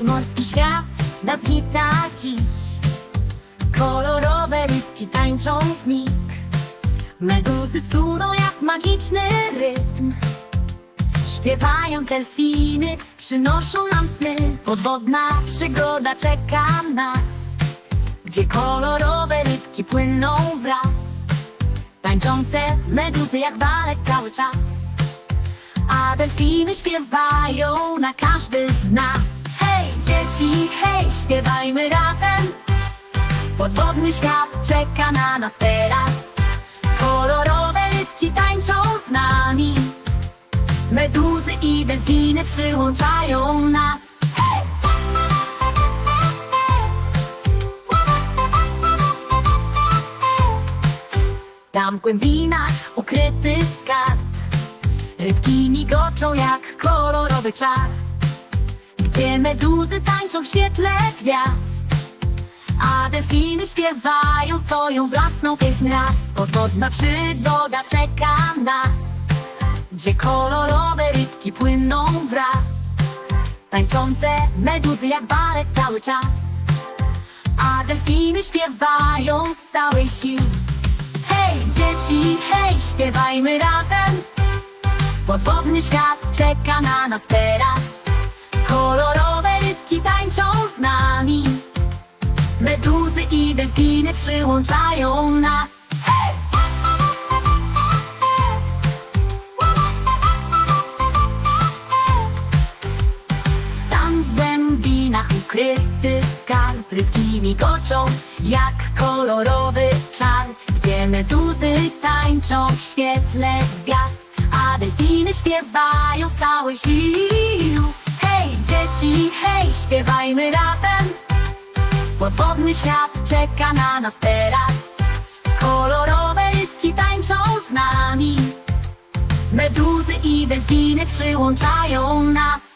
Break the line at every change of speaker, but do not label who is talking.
Podmorski świat nas wita dziś. Kolorowe rybki tańczą w mig. Meduzy suną jak magiczny rytm. Śpiewając delfiny przynoszą nam sny. Podwodna przygoda czeka nas Gdzie kolorowe rybki płyną wraz. Tańczące meduzy jak balet cały czas. A delfiny śpiewają na każdy z nas dzieci, hej, śpiewajmy razem. Podwodny świat czeka na nas teraz. Kolorowe rybki tańczą z nami. Meduzy i delfiny przyłączają nas. Hej! Tam w głębinach ukryty skarb. Rybki migoczą jak kolorowy czar meduzy tańczą w świetle gwiazd A delfiny śpiewają swoją własną pieśń raz. Podwodna przygoda czeka nas Gdzie kolorowe rybki płyną wraz. Tańczące meduzy jak balet cały czas A delfiny śpiewają z całej siły Hej dzieci, hej, śpiewajmy razem. Podwodny świat czeka na nas teraz. Kolorowe rybki tańczą z nami Meduzy i delfiny przyłączają nas! Tam w głębinach ukryty skarb Rybki migoczą jak kolorowy czar Gdzie meduzy tańczą w świetle gwiazd A delfiny śpiewają z całej sił dzieci, hej, śpiewajmy razem. Podwodny świat czeka na nas teraz. Kolorowe rybki tańczą z nami. Meduzy i delfiny przyłączają nas